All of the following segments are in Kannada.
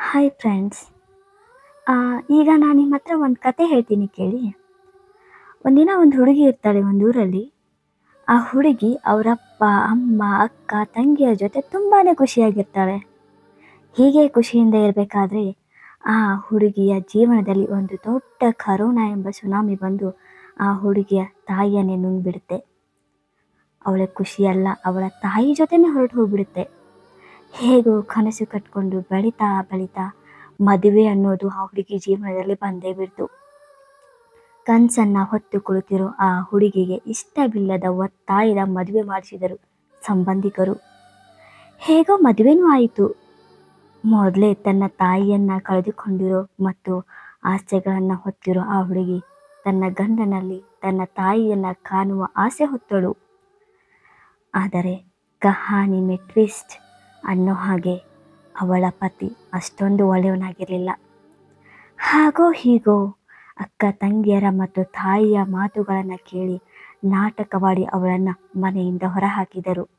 ಹಾಯ್ ಫ್ರೆಂಡ್ಸ್ ಈಗ ನಾನು ನಿಮ್ಮ ಹತ್ರ ಒಂದು ಕತೆ ಹೇಳ್ತೀನಿ ಕೇಳಿ. ಒಂದಿನ ಒಂದು ಹುಡುಗಿ ಇರ್ತಾಳೆ ಒಂದು ಊರಲ್ಲಿ ಆ ಹುಡುಗಿ ಅವರಪ್ಪ ಅಮ್ಮ, ಅಕ್ಕ, ತಂಗಿಯ ಜೊತೆ ತುಂಬಾ ಖುಷಿಯಾಗಿರ್ತಾಳೆ. ಹೀಗೆ ಖುಷಿಯಿಂದ ಇರಬೇಕಾದ್ರೆ ಆ ಹುಡುಗಿಯ ಜೀವನದಲ್ಲಿ ಒಂದು ದೊಡ್ಡ ಕರೋನಾ ಎಂಬ ಸುನಾಮಿ ಬಂದು ಆ ಹುಡುಗಿಯ ತಾಯಿಯನ್ನೇ ನುಂಗ್ಬಿಡುತ್ತೆ. ಅವಳ ಖುಷಿಯಲ್ಲ ಅವಳ ತಾಯಿ ಜೊತೆನೇ ಹೊರಟು ಹೋಗ್ಬಿಡುತ್ತೆ. ಹೇಗೋ ಕನಸು ಕಟ್ಕೊಂಡು ಬೆಳೀತಾ ಬೆಳೀತಾ ಮದುವೆ ಅನ್ನೋದು ಆ ಹುಡುಗಿ ಜೀವನದಲ್ಲಿ ಬಂದೇ ಬಿಡ್ತು. ಕನಸನ್ನು ಹೊತ್ತು ಕುಳಿತಿರೋ ಆ ಹುಡುಗಿಗೆ ಇಷ್ಟವಿಲ್ಲದ ಒತ್ತಾಯದ ಮದುವೆ ಮಾಡಿಸಿದರು ಸಂಬಂಧಿಕರು. ಹೇಗೋ ಮದುವೆನೂ ಆಯಿತು. ಮೊದಲೇ ತನ್ನ ತಾಯಿಯನ್ನ ಕಳೆದುಕೊಂಡಿರೋ ಮತ್ತು ಆಸೆಗಳನ್ನು ಹೊತ್ತಿರೋ ಆ ಹುಡುಗಿ ತನ್ನ ಗಂಡನಲ್ಲಿ ತನ್ನ ತಾಯಿಯನ್ನ ಕಾಣುವ ಆಸೆ ಹೊತ್ತಳು. ಆದರೆ ಕಹಾನಿ ಮೆ ಟ್ವಿಸ್ಟ್ ಅನ್ನೋ ಹಾಗೆ ಅವಳ ಪತಿ ಅಷ್ಟೊಂದು ಒಳ್ಳೆಯವನಾಗಿರಲಿಲ್ಲ. ಹಾಗೋ ಹೀಗೋ ಅಕ್ಕ ತಂಗಿಯರ ಮತ್ತು ತಾಯಿಯ ಮಾತುಗಳನ್ನು ಕೇಳಿ ನಾಟಕವಾಡಿ ಅವಳನ್ನು ಮನೆಯಿಂದ ಹೊರಹಾಕಿದರು.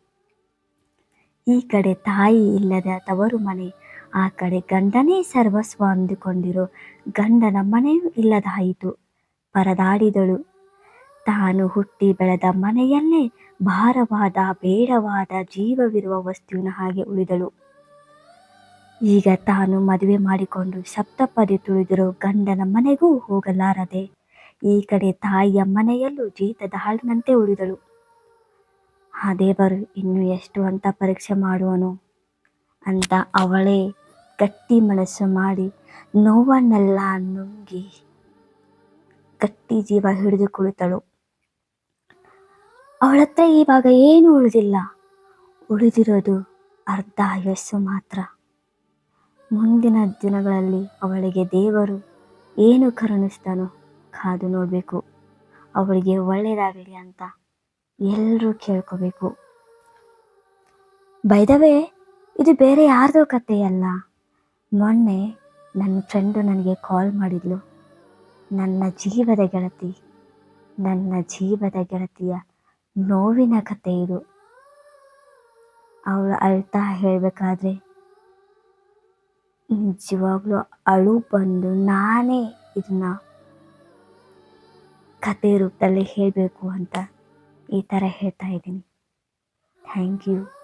ಈ ಕಡೆ ತಾಯಿ ಇಲ್ಲದ ತವರು ಮನೆ, ಆ ಕಡೆ ಗಂಡನೇ ಸರ್ವಸ್ವ ಅಂದುಕೊಂಡಿರೋ ಗಂಡನ ಮನೆಯೂ ಇಲ್ಲದಾಯಿತು. ಪರದಾಡಿದಳು. ತಾನು ಹುಟ್ಟಿ ಬೆಳೆದ ಮನೆಯಲ್ಲೇ ಭಾರವಾದ, ಬೇಡವಾದ ಜೀವವಿರುವ ವಸ್ತುವಿನ ಹಾಗೆ ಉಳಿದಳು. ಈಗ ತಾನು ಮದುವೆ ಮಾಡಿಕೊಂಡು ಸಪ್ತಪದಿ ತುಳಿದಿರೋ ಗಂಡನ ಮನೆಗೂ ಹೋಗಲಾರದೆ, ಈ ಕಡೆ ತಾಯಿಯ ಮನೆಯಲ್ಲೂ ಜೀತದ ಹಾಳಿನಂತೆ ಉಳಿದಳು. ಆ ದೇವರು ಇನ್ನು ಎಷ್ಟು ಅಂತ ಪರೀಕ್ಷೆ ಮಾಡುವನು ಅಂತ ಅವಳೇ ಗಟ್ಟಿ ಮನಸ್ಸು ಮಾಡಿ ನೋವನ್ನೆಲ್ಲ ನುಂಗಿ ಗಟ್ಟಿ ಜೀವ ಹಿಡಿದು ಅವಳತ್ರ ಇವಾಗ ಏನು ಉಳಿದಿಲ್ಲ. ಉಳಿದಿರೋದು ಅರ್ಧ ಆಯಸ್ಸು ಮಾತ್ರ. ಮುಂದಿನ ದಿನಗಳಲ್ಲಿ ಅವಳಿಗೆ ದೇವರು ಏನು ಕರುಣಿಸ್ತಾನೋ ಕಾದು ನೋಡಬೇಕು. ಅವಳಿಗೆ ಒಳ್ಳೆಯದಾಗಲಿ ಅಂತ ಎಲ್ಲರೂ ಕೇಳ್ಕೋಬೇಕು. ಬೈದವೇ ಇದು ಬೇರೆ ಯಾರ್ದೋ ಕಥೆಯಲ್ಲ. ಮೊನ್ನೆ ನನ್ನ ಫ್ರೆಂಡು ನನಗೆ ಕಾಲ್ ಮಾಡಿದ್ಲು. ನನ್ನ ಜೀವದ ಗೆಳತಿ, ನನ್ನ ಜೀವದ ಗೆಳತಿಯ ನೋವಿನ ಕತೆ ಇದು. ಅವಳು ಅಳ್ತಾ ಹೇಳಬೇಕಾದ್ರೆ ನಿಜವಾಗ್ಲೂ ಅಳು ಬಂದು ನಾನೇ ಇದನ್ನ ಕತೆ ರೂಪದಲ್ಲಿ ಹೇಳಬೇಕು ಅಂತ ಈ ಥರ ಹೇಳ್ತಾ ಇದ್ದೀನಿ. Thank you.